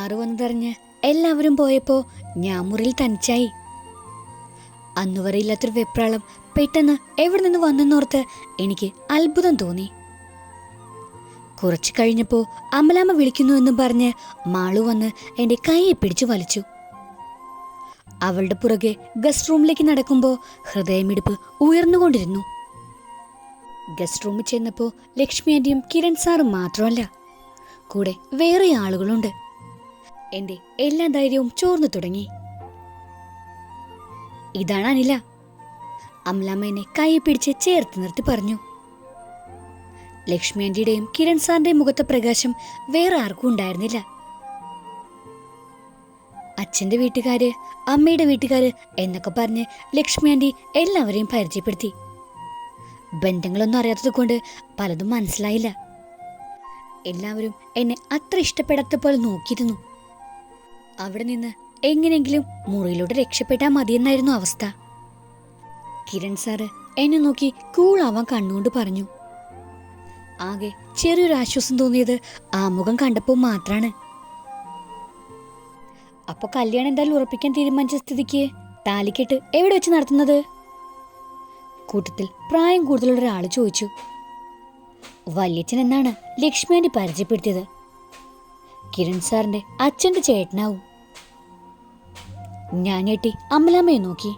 Car വന്നതറിഞ്ഞ് എല്ലാവരും പോയപ്പോ ഞാൻ മുറിയിൽ തനിച്ചായി. അന്നുവരെ ഇല്ലാത്തൊരു വെപ്രാളം പെട്ടെന്ന് എവിടെ നിന്ന് വന്നെന്നോർത്ത് എനിക്ക് അത്ഭുതം തോന്നി. കുറച്ചു കഴിഞ്ഞപ്പോ അമലാമ്മ വിളിക്കുന്നു എന്നും പറഞ്ഞ് മാളു വന്ന് എന്റെ കൈയെ പിടിച്ചു വലിച്ചു. അവളുടെ പുറകെ ഗസ്റ്റ് റൂമിലേക്ക് നടക്കുമ്പോൾ ഹൃദയമിടിപ്പ് ഉയർന്നുകൊണ്ടിരുന്നു. ഗസ്റ്റ് റൂമിൽ ചെന്നപ്പോൾ ലക്ഷ്മി ആന്റിയും കിരൺ സാറും മാത്രമല്ല. കൂടെ വേറെ ആളുകളുണ്ട്. എന്റെ എല്ലാ ധൈര്യവും ചോർന്നു തുടങ്ങി. ഇതാണ് അനില. അമലാമ്മ എന്നെ കൈ പിടിച്ച് ചേർത്ത് നിർത്തി പറഞ്ഞു. ലക്ഷ്മി ആന്റിയുടെയും കിരൺ സാറിന്റെയും മുഖത്തെ പ്രകാശം വേറെ ആർക്കും ഉണ്ടായിരുന്നില്ല. അച്ഛന്റെ വീട്ടുകാര് അമ്മയുടെ വീട്ടുകാര് എന്നൊക്കെ പറഞ്ഞ് ലക്ഷ്മി ആന്റി എല്ലാവരെയും പരിചയപ്പെടുത്തി. ബന്ധങ്ങളൊന്നും അറിയാത്തത് കൊണ്ട് പലതും മനസ്സിലായില്ല. എല്ലാവരും എന്നെ അത്ര ഇഷ്ടപ്പെടാത്ത പോലെ നോക്കിയിരുന്നു. അവിടെ നിന്ന് എങ്ങനെയെങ്കിലും മുറിയിലൂടെ രക്ഷപ്പെട്ടാൽ മതിയെന്നായിരുന്നു അവസ്ഥ. കിരൺ സാറ് എന്നെ നോക്കി കൂളാവാൻ കണ്ണുകൊണ്ട് പറഞ്ഞു. ആകെ ചെറിയൊരു ആശ്വാസം തോന്നിയത് ആ മുഖം കണ്ടപ്പോൾ മാത്രാണ്. അപ്പൊ കല്യാണം എന്തായാലും ഉറപ്പിക്കാൻ തീരുമാനിച്ച സ്ഥിതിക്ക് താലിക്കെട്ട് എവിടെ വെച്ച് നടത്തുന്നത്? കൂട്ടത്തിൽ പ്രായം കൂടുതലുള്ള ഒരാൾ ചോദിച്ചു. വല്യച്ഛൻ എന്നാണ് ലക്ഷ്മിയാണ്ടി പരിചയപ്പെടുത്തിയത്. കിരൺ സാറിന്റെ അച്ഛന്റെ ചേട്ടനാവും. ഞാൻ ഞെട്ടി അമലാമ്മയെ നോക്കി.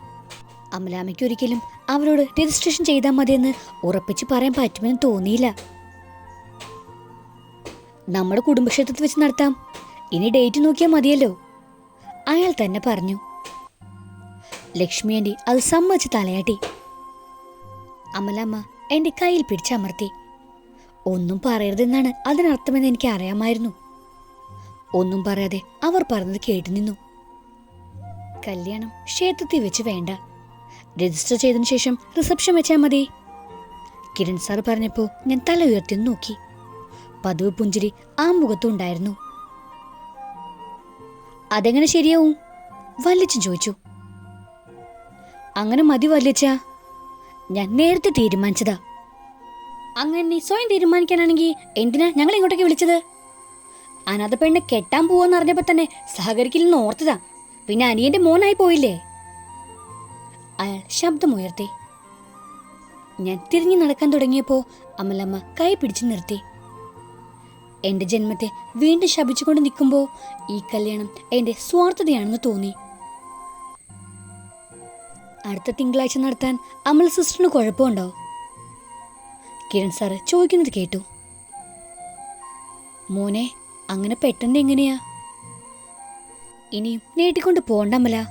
അമലാമ്മയ്ക്ക് ഒരിക്കലും അവരോട് രജിസ്ട്രേഷൻ ചെയ്താൽ മതിയെന്ന് ഉറപ്പിച്ച് പറയാൻ പറ്റുമെന്ന് തോന്നിയില്ല. നമ്മുടെ കുടുംബക്ഷേത്രത്തിൽ വെച്ച് നടത്താം. ഇനി ഡേറ്റ് നോക്കിയാൽ മതിയല്ലോ. അയാൾ തന്നെ പറഞ്ഞു. ലക്ഷ്മി ആന്റി അത് സമ്മതിച്ച് തലയാട്ടി. അമലമ്മ എന്റെ കയ്യിൽ പിടിച്ചമർത്തി. ഒന്നും പറയരുതെന്നാണ് അതിനർത്ഥമെന്ന് എനിക്ക് അറിയാമായിരുന്നു ഒന്നും പറയാതെ അവർ പറഞ്ഞത് കേട്ടു നിന്നു കല്യാണം ക്ഷേത്രത്തിൽ വെച്ച് വേണ്ട. രജിസ്റ്റർ ചെയ്തതിനു ശേഷം റിസപ്ഷൻ വെച്ചാൽ മതി. കിരൺ സാർ പറഞ്ഞപ്പോൾ ഞാൻ തല ഉയർത്തി നോക്കി. പതിവ് പുഞ്ചിരി ആ മുഖത്തുണ്ടായിരുന്നു അതെങ്ങനെ ശരിയാവും? വല്ലിച്ചൻ ചോദിച്ചു. അങ്ങനെ മതി വല്ലിച്ച ഞാൻ നേരത്തെ തീരുമാനിച്ചതാ. അങ്ങനെ നീ സ്വയം തീരുമാനിക്കാനാണെങ്കിൽ എന്തിനാ ഞങ്ങൾ ഇങ്ങോട്ടേക്ക് വിളിച്ചത്? അനാഥ പെണ്ണ് കെട്ടാൻ പോവാന്ന് അറിഞ്ഞപ്പോ തന്നെ സഹകരിക്കില്ലെന്ന് ഓർത്തതാ. പിന്നെ അനിയന്റെ മോനായി പോയില്ലേ? അയാൾ ശബ്ദമുയർത്തി. ഞാൻ തിരിഞ്ഞു നടക്കാൻ തുടങ്ങിയപ്പോ അമലമ്മ കൈ പിടിച്ചു നിർത്തി. എന്റെ ജന്മത്തെ വീണ്ടും ശപിച്ചുകൊണ്ട് നിൽക്കുമ്പോൾ ഈ കല്യാണം എന്റെ സ്വാർത്ഥതയാണെന്ന് തോന്നി. അടുത്ത തിങ്കളാഴ്ച നടത്താൻ അമൽ സിസ്റ്ററിന് കുഴപ്പമുണ്ടോ? കിരൺ സാറ് ചോദിക്കുന്നത് കേട്ടു. മോനെ അങ്ങനെ പെട്ടെന്ന് എങ്ങനെയാ? ഇനിയും നീട്ടിക്കൊണ്ട് പോണ്ട അമല.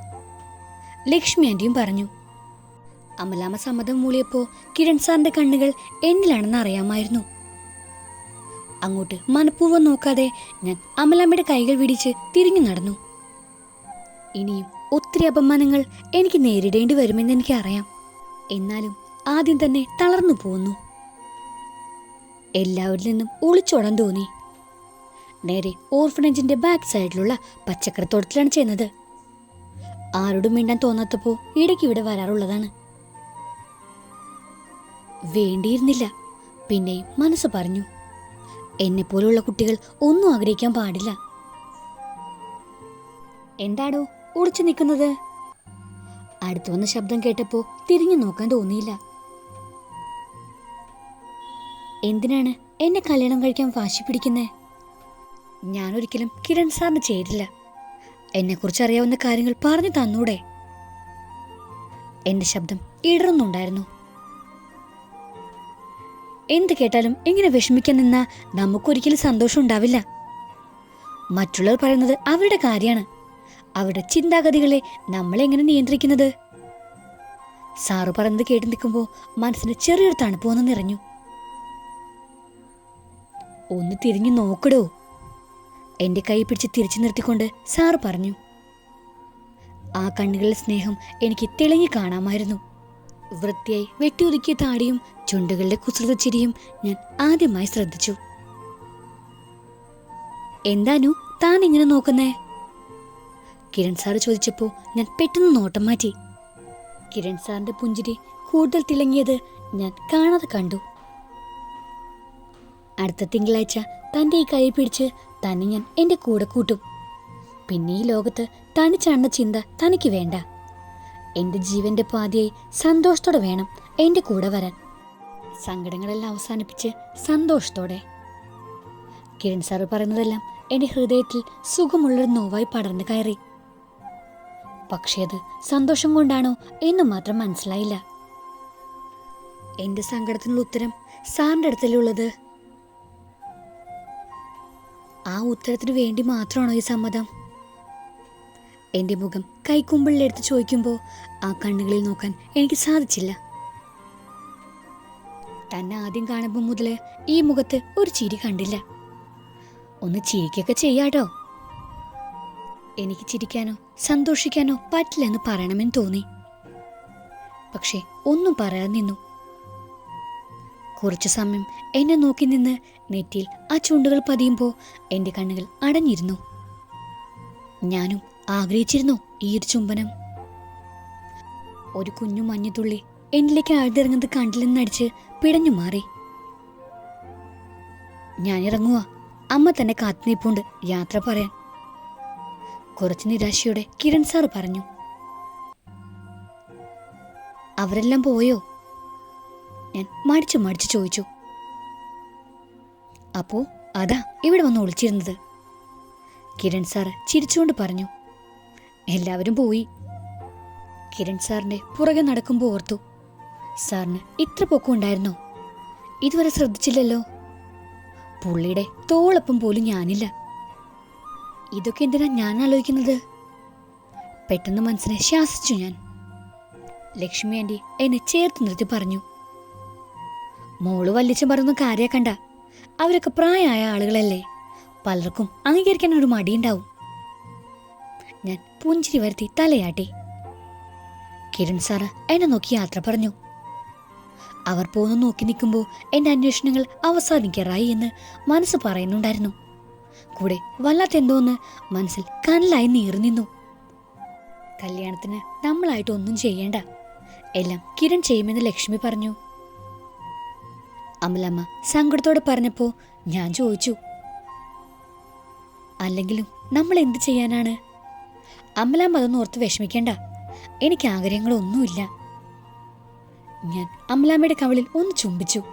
ലക്ഷ്മി ആന്റിയും പറഞ്ഞു. അമലാമ്മ സമ്മതം മൂളിയപ്പോ കിരൺ സാറിന്റെ കണ്ണുകൾ എന്നിലാണെന്ന് അറിയാമായിരുന്നു. അങ്ങോട്ട് മനഃപൂർവം നോക്കാതെ ഞാൻ അമലാമ്മയുടെ കൈകൾ വിടിച്ച് തിരിഞ്ഞു നടന്നു. ഇനിയും ഒത്തിരി അപമാനങ്ങൾ എനിക്ക് നേരിടേണ്ടി വരുമെന്ന് എനിക്കറിയാം. എന്നാലും ആദ്യം തന്നെ തളർന്നു പോന്നു. എല്ലാവരിൽ നിന്നും ഒളിച്ചോടാൻ തോന്നി. നേരെ ഓർഫനേജിന്റെ ബാക്ക് സൈഡിലുള്ള പച്ചക്കറിത്തോട്ടത്തിലാണ് ചെയ്യുന്നത്. ആരോടും മിണ്ടാൻ തോന്നാത്തപ്പോ ഇടയ്ക്ക് ഇവിടെ വരാറുള്ളതാണ്. വേണ്ടിയിരുന്നില്ല. പിന്നെ മനസ്സ് പറഞ്ഞു. എന്നെ പോലുള്ള കുട്ടികൾ ഒന്നും ആഗ്രഹിക്കാൻ പാടില്ല. എന്താടോ ഒളിച്ചു നിൽക്കുന്നത്? അടുത്തു വന്ന ശബ്ദം കേട്ടപ്പോ തിരിഞ്ഞു നോക്കാൻ തോന്നിയില്ല. എന്തിനാണ് എന്നെ കല്യാണം കഴിക്കാൻ വാശി പിടിക്കുന്നേ? ഞാനൊരിക്കലും കിരൺ സാറിന് ചേരില്ല എന്നെക്കുറിച്ച് അറിയാവുന്ന കാര്യങ്ങൾ പറഞ്ഞു തന്നൂടെ. എന്റെ ശബ്ദം ഇടറുന്നുണ്ടായിരുന്നു. എന്ത് കേട്ടാലും ഇങ്ങനെ വിഷമിക്കാൻ നിന്നാ നമുക്കൊരിക്കലും സന്തോഷം ഉണ്ടാവില്ല. മറ്റുള്ളവർ പറയുന്നത് അവരുടെ കാര്യമാണ്. അവരുടെ ചിന്താഗതികളെ നമ്മളെങ്ങനെ നിയന്ത്രിക്കുന്നത്? സാറ് പറയുന്നത് കേട്ട് നിൽക്കുമ്പോൾ മനസ്സിന് ചെറിയൊരു തണുപ്പ് വന്ന് നിറഞ്ഞു. ഒന്ന് തിരിഞ്ഞു നോക്കടോ. എന്റെ കൈ പിടിച്ച് തിരിച്ചു നിർത്തിക്കൊണ്ട് സാറ് പറഞ്ഞു ആ കണ്ണുകളിലെ സ്നേഹം എനിക്ക് തെളിഞ്ഞു കാണാമായിരുന്നു. വൃത്തിയായി വെട്ടിയൊതുക്കിയ താടിയും ചുണ്ടുകളുടെ കുസൃത ചിരിയും ഞാൻ ആദ്യമായി ശ്രദ്ധിച്ചു. എന്താനു താൻ ഇങ്ങനെ നോക്കുന്നേ? കിരൺ സാറ് ചോദിച്ചപ്പോ ഞാൻ പെട്ടെന്ന് നോട്ടം മാറ്റി. കിരൺ സാറിന്റെ പുഞ്ചിരി കൂടുതൽ തിളങ്ങിയത് ഞാൻ കാണാതെ കണ്ടു. അടുത്ത തിങ്കളാഴ്ച തന്റെ ഈ കൈ പിടിച്ച് തന്നെ ഞാൻ എന്റെ കൂടെ കൂട്ടും. പിന്നെ ഈ ലോകത്ത് തനിച്ചാണെന്ന ചിന്ത തനിക്ക് വേണ്ട. എന്റെ ജീവന്റെ പാതിയായി സന്തോഷത്തോടെ വേണം എന്റെ കൂടെ വരാൻ. സങ്കടങ്ങളെല്ലാം അവസാനിപ്പിച്ച് സന്തോഷത്തോടെ. കിരൺ സാറ് പറയുന്നതെല്ലാം എന്റെ ഹൃദയത്തിൽ സുഖമുള്ളൊരു നോവായി പടർന്നു കയറി. പക്ഷേ അത് സന്തോഷം കൊണ്ടാണോ എന്ന് മാത്രം മനസ്സിലായില്ല. എന്റെ സങ്കടത്തിനുള്ള ഉത്തരം സാറിന്റെ അടുത്തലുള്ളത് ആ ഉത്തരത്തിന് വേണ്ടി മാത്രമാണോ ഈ സമ്മതം? എന്റെ മുഖം കൈക്കുമ്പിളിലെടുത്ത് ചോദിക്കുമ്പോൾ ആ കണ്ണുകളിൽ നോക്കാൻ എനിക്ക് സാധിച്ചില്ല. തന്നെ ആദ്യം കാണുമ്പോൾ മുതൽ ഈ മുഖത്ത് ഒരു ചിരി കണ്ടില്ല. ഒന്ന് ചിരിക്കൊക്കെ ചെയ്യാട്ടോ. എനിക്ക് ചിരിക്കാനോ സന്തോഷിക്കാനോ പറ്റില്ലെന്ന് പറയണമെന്ന് തോന്നി. പക്ഷേ ഒന്നും പറയാതെ നിന്നു. കുറച്ചു സമയം എന്നെ നോക്കി നിന്ന് നെറ്റിയിൽ ആ ചുണ്ടുകൾ പതിയുമ്പോൾ എന്റെ കണ്ണുകൾ അടഞ്ഞിരുന്നു. ഞാനും ആഗ്രഹിച്ചിരുന്നു ഈ ഒരു ചുംബനം. ഒരു കുഞ്ഞു മഞ്ഞുതുള്ളി എന്നിലേക്ക് ആഴ്ന്നിറങ്ങുന്നത് കണ്ടില്ലെന്നടിച്ച് പിടഞ്ഞു മാറി. ഞാൻ ഇറങ്ങുക അമ്മ തന്നെ കാത്തുനിപ്പുണ്ട് യാത്ര പറയാൻ. കുറച്ച് നിരാശയോടെ കിരൺ സാർ പറഞ്ഞു. അവരെല്ലാം പോയോ? ഞാൻ മടിച്ചു മടിച്ചു ചോദിച്ചു. അപ്പോ അതാ ഇവിടെ വന്ന് ഒളിച്ചിരുന്നത്. കിരൺ സാർ ചിരിച്ചുകൊണ്ട് പറഞ്ഞു. എല്ലാവരും പോയി. കിരൺ സാറിന്റെ പുറകെ നടക്കുമ്പോൾ ഓർത്തു. സാറിന് ഇത്ര പൊക്കം ഉണ്ടായിരുന്നോ? ഇതുവരെ ശ്രദ്ധിച്ചില്ലല്ലോ. പുള്ളിയുടെ തോളൊപ്പം പോലും ഞാനില്ല. ഇതൊക്കെ എന്തിനാ ഞാൻ ആലോചിക്കുന്നത്? പെട്ടെന്ന് മനസ്സിനെ ശാസിച്ചു ഞാൻ. ലക്ഷ്മി ആന്റി എന്നെ ചേർത്ത് നിർത്തി പറഞ്ഞു. മോൾ വല്ലിച്ചും പറഞ്ഞൊന്നും കാര്യാക്കണ്ട അവരൊക്കെ പ്രായമായ ആളുകളല്ലേ. പലർക്കും അംഗീകരിക്കാൻ ഒരു മടിയുണ്ടാവും. ഞാൻ പുഞ്ചിരി വരുത്തി തലയാട്ടി. കിരൺ സാറ് എന്നെ നോക്കി യാത്ര പറഞ്ഞു. അവർ പോന്നു നോക്കി നിൽക്കുമ്പോൾ എന്റെ അന്വേഷണങ്ങൾ അവസാനിക്കാറായി എന്ന് മനസ്സ് പറയുന്നുണ്ടായിരുന്നു. കൂടെ വല്ലാത്ത എന്തോന്ന് മനസ്സിൽ കനലായി നീറി നിന്നു. കല്യാണത്തിന് നമ്മളായിട്ട് ഒന്നും ചെയ്യേണ്ട. എല്ലാം കിരൺ ചെയ്യുമെന്ന് ലക്ഷ്മി പറഞ്ഞു. അമലമ്മ സങ്കടത്തോടെ പറഞ്ഞപ്പോ ഞാൻ ചോദിച്ചു അല്ലെങ്കിലും നമ്മൾ എന്ത് ചെയ്യാനാണ്? അമലാമ്മ അതൊന്നും ഓർത്ത് വിഷമിക്കേണ്ട എനിക്ക് ആഗ്രഹങ്ങളൊന്നുമില്ല. ഞാൻ അമലാമ്മയുടെ കവളിൽ ഒന്ന് ചുംബിച്ചു.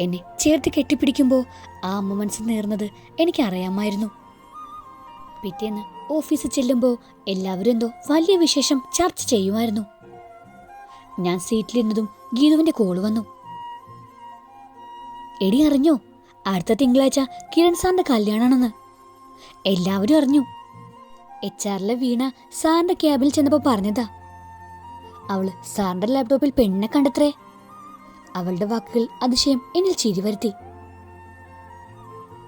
എന്നെ ചേർത്ത് കെട്ടിപ്പിടിക്കുമ്പോൾ ആ അമ്മ മനസ്സ് നേർന്നത് എനിക്കറിയാമായിരുന്നു. പിറ്റേന്ന് ഓഫീസിൽ ചെല്ലുമ്പോൾ എല്ലാവരും എന്തോ വലിയ വിശേഷം ചർച്ച ചെയ്യുമായിരുന്നു. ഞാൻ സീറ്റിലിരുന്നതും ഗീതുവിന്റെ കോൾ വന്നു. എടി അറിഞ്ഞോ? അടുത്ത തിങ്കളാഴ്ച കിരൺ സാറിന്റെ കല്യാണമാണെന്ന് എല്ലാവരും അറിഞ്ഞു. എച്ച് ആറിലെ വീണ സാറിന്റെ ക്യാബിൽ ചെന്നപ്പോൾ പറഞ്ഞതാ. അവൾ സാറിന്റെ ലാപ്ടോപ്പിൽ പെണ്ണെ കണ്ടത്രേ. അവളുടെ വാക്കുകൾ അതിശയം എന്നിൽ ചിരി വരുത്തി.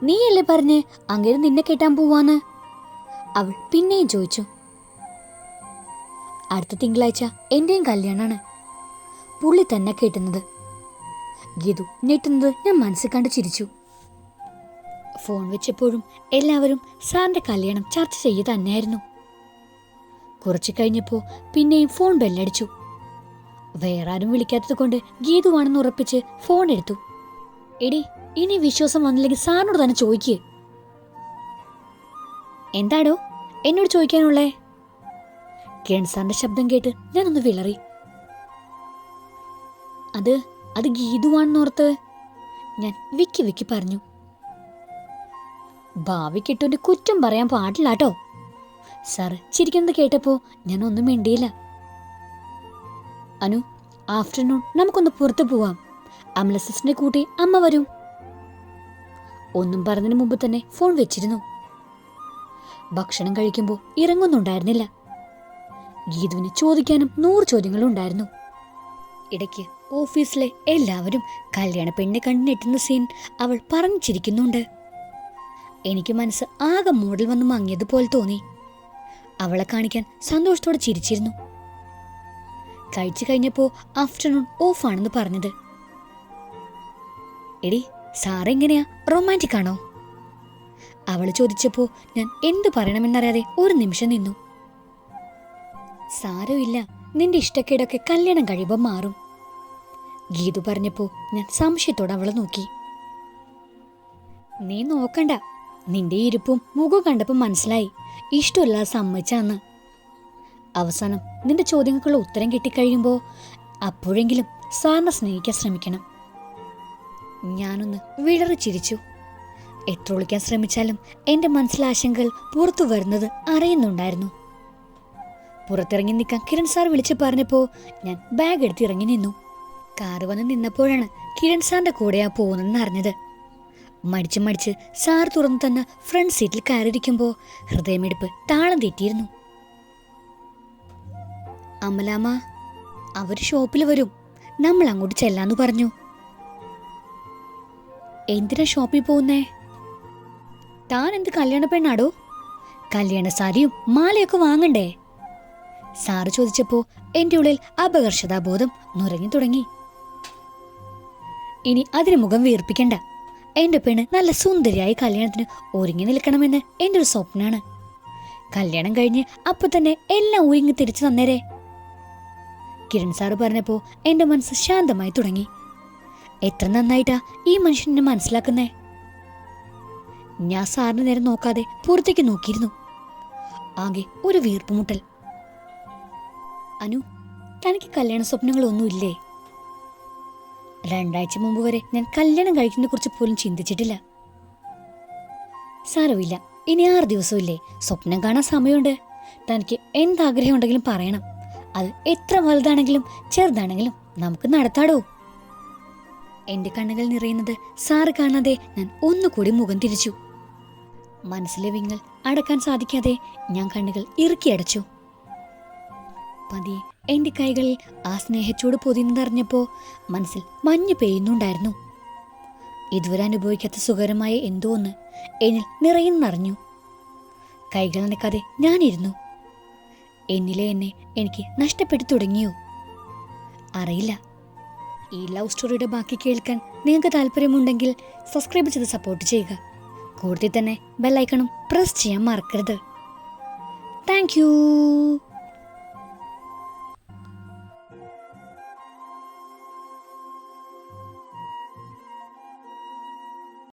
നീയല്ലേ പറഞ്ഞ് അങ്ങനെ നിന്നെ കേട്ടാൻ പോവാന്ന്? അവൾ പിന്നെയും ചോദിച്ചു. അടുത്ത തിങ്കളാഴ്ച എന്റെയും കല്യാണാണ്. പുള്ളി തന്നെ കെട്ടുന്നത്. ഗീതു. ഞെട്ടുന്നത് ഞാൻ മനസ്സിൽ കണ്ട് ചിരിച്ചു. ഫോൺ വെച്ചപ്പോഴും എല്ലാവരും സാറിന്റെ കല്യാണം ചർച്ച ചെയ്യുക തന്നെയായിരുന്നു. കുറച്ചു കഴിഞ്ഞപ്പോൾ പിന്നെയും ഫോൺ ബെല്ലടിച്ചു. വേറെ ആരും വിളിക്കാത്തത് കൊണ്ട് ഗീതുവാണെന്ന് ഉറപ്പിച്ച് ഫോൺ എടുത്തു. എടി ഇനി വിശ്വാസം വന്നില്ലെങ്കിൽ സാറിനോട് തന്നെ ചോദിക്കേ. എന്താടോ? എന്നോട് ചോദിക്കാനുള്ളേ? കിരൺ സാറിന്റെ ശബ്ദം കേട്ട് ഞാനൊന്ന് വിളറി. അത് അത് ഗീതുവാണെന്നോർത്ത് ഞാൻ വിക്കി വിക്കി പറഞ്ഞു. ഭാവി കിട്ടുവിന്റെ കുറ്റം പറയാൻ പാടില്ലാട്ടോ സാർ ചിരിക്കുന്നത് കേട്ടപ്പോ ഞാൻ ഒന്നും മിണ്ടിയില്ല. അനു ആഫ്റ്റർനൂൺ നമുക്കൊന്ന് പുറത്തു പോവാം. അമല സിസ്റ്ററിനെ കൂട്ടി അമ്മ വരും. ഒന്നും പറഞ്ഞതിന് മുമ്പ് തന്നെ ഫോൺ വെച്ചിരുന്നു. ഭക്ഷണം കഴിക്കുമ്പോൾ ഇറങ്ങുന്നുണ്ടായിരുന്നില്ല. ഗീതുവിന് ചോദിക്കാനും നൂറ് ചോദ്യങ്ങളുണ്ടായിരുന്നു ഇടയ്ക്ക് ഓഫീസിലെ എല്ലാവരും കല്യാണ പെണ്ണെ കണ്ടു സീൻ അവൾ പറഞ്ഞു ചിരിക്കുന്നുണ്ട് എനിക്ക് മനസ്സ് ആകെ മൂടൽ വന്ന് മങ്ങിയതുപോലെ തോന്നി. അവളെ കാണിക്കാൻ സന്തോഷത്തോടെ ചിരിച്ചിരുന്നു. കഴിച്ചു കഴിഞ്ഞപ്പോ ആഫ്റ്റർനൂൺ ഓഫാണെന്ന് പറഞ്ഞത്. എടി സാറെങ്ങനെയാ റൊമാന്റിക് ആണോ? അവൾ ചോദിച്ചപ്പോ ഞാൻ എന്തു പറയണമെന്നറിയാതെ ഒരു നിമിഷം നിന്നു. സാരമില്ല നിന്റെ ഇഷ്ടക്കേടൊക്കെ കല്യാണം കഴിയുമ്പോൾ മാറും. ഗീതു പറഞ്ഞപ്പോ ഞാൻ സംശയത്തോടെ അവളെ നോക്കി. നീ നോക്കണ്ട. നിന്റെ ഇരിപ്പും മുഖം കണ്ടപ്പോൾ മനസ്സിലായി. ഇഷ്ടമില്ലാതെ സമ്മതിച്ചാന്ന്. അവസാനം നിന്റെ ചോദ്യങ്ങൾക്കുള്ള ഉത്തരം കിട്ടിക്കഴിയുമ്പോൾ അപ്പോഴെങ്കിലും സാറിനെ സ്നേഹിക്കാൻ ശ്രമിക്കണം. ഞാനൊന്ന് വിളറി ചിരിച്ചു. എത്ര ഒളിക്കാൻ ശ്രമിച്ചാലും എന്റെ മനസ്സിലെ ആശങ്കകൾ പുറത്തു വരുന്നത് അറിയുന്നുണ്ടായിരുന്നു. പുറത്തിറങ്ങി നിൽക്കാൻ കിരൺ സാർ വിളിച്ചു പറഞ്ഞപ്പോൾ ഞാൻ ബാഗ് എടുത്ത് ഇറങ്ങി നിന്നു. കാറ് വന്ന് നിന്നപ്പോഴാണ് കിരൺ സാറിന്റെ കൂടെയാ പോകുന്നതെന്ന് അറിഞ്ഞത്. മടിച്ച് മടിച്ച് സാർ തുറന്നു തന്ന ഫ്രണ്ട് സീറ്റിൽ കയറിയിരിക്കുമ്പോൾ ഹൃദയമെടുപ്പ് താളം തെറ്റിയിരുന്നു. അമലാമ്മ അവർ ഷോപ്പിൽ വരും. നമ്മൾ അങ്ങോട്ട് ചെല്ലാന്ന് പറഞ്ഞു. എന്തിനാ ഷോപ്പിൽ പോകുന്നേ? താൻ എന്ത് കല്യാണ പെണ്ണാടോ? കല്യാണ സാരിയും മാലയൊക്കെ വാങ്ങണ്ടേ? സാറ് ചോദിച്ചപ്പോ എന്റെ ഉള്ളിൽ അപകർഷതാബോധം നുരങ്ങി തുടങ്ങി. ഇനി അതിന് മുഖം വീർപ്പിക്കണ്ട. എന്റെ പെണ് നല്ല സുന്ദരിയായി കല്യാണത്തിന് ഒരുങ്ങി നിൽക്കണമെന്ന് എന്റെ ഒരു സ്വപ്നമാണ് കല്യാണം കഴിഞ്ഞ് അപ്പൊ തന്നെ എല്ലാം ഒരുങ്ങി തിരിച്ചു തന്നേരെ. കിരൺ സാറ് പറഞ്ഞപ്പോ എന്റെ മനസ്സ് ശാന്തമായി തുടങ്ങി. എത്ര നന്നായിട്ടാ ഈ മനുഷ്യനെ മനസ്സിലാക്കുന്നേ? ഞാൻ സാറിന് നേരെ നോക്കാതെ പുറത്തേക്ക് നോക്കിയിരുന്നു. ആകെ ഒരു വീർപ്പുമുട്ടൽ അനു തനിക്ക് കല്യാണ സ്വപ്നങ്ങളൊന്നുമില്ലേ? രണ്ടാഴ്ച മുമ്പ് വരെ ഞാൻ കല്യാണം കഴിക്കുന്നതിനെ കുറിച്ച് പോലും ചിന്തിച്ചിട്ടില്ല. സാരമില്ല. ഇനി ആറ് ദിവസമില്ലേ? സ്വപ്നം കാണാൻ സമയമുണ്ട്. തനിക്ക് എന്താഗ്രഹം ഉണ്ടെങ്കിലും പറയണം. അത് എത്ര വലുതാണെങ്കിലും ചെറുതാണെങ്കിലും നമുക്ക് നടത്താടോ. എന്റെ കണ്ണുകൾ നിറയുന്നത് സാറ് കാണാതെ ഞാൻ ഒന്നുകൂടി മുഖം തിരിച്ചു. മനസ്സിലെ വിങ്ങൽ അടക്കാൻ സാധിക്കാതെ ഞാൻ കണ്ണുകൾ ഇറുക്കി അടച്ചു. പതിയെ എന്റെ കൈകളിൽ ആ സ്നേഹച്ചൂട് പൊതിന്നറിഞ്ഞപ്പോ മനസ്സിൽ മഞ്ഞ് പെയ്യുന്നുണ്ടായിരുന്നു. ഇതുവരെ അനുഭവിക്കാത്ത സുഖകരമായ എന്തോ ഒന്ന് എന്നിൽ നിറയുന്നറിഞ്ഞു. കൈകൾ നിൽക്കാതെ ഞാനിരുന്നു. എന്നിലെ എന്നെ എനിക്ക് നഷ്ടപ്പെട്ടു തുടങ്ങിയോ? അറിയില്ല. ഈ ലവ് സ്റ്റോറിയുടെ ബാക്കി കേൾക്കാൻ നിങ്ങൾക്ക് താല്പര്യമുണ്ടെങ്കിൽ സബ്സ്ക്രൈബ് ചെയ്ത് സപ്പോർട്ട് ചെയ്യുക. കൂടുതൽ തന്നെ ബെല്ലൈക്കണും പ്രസ് ചെയ്യാൻ മറക്കരുത്. താങ്ക്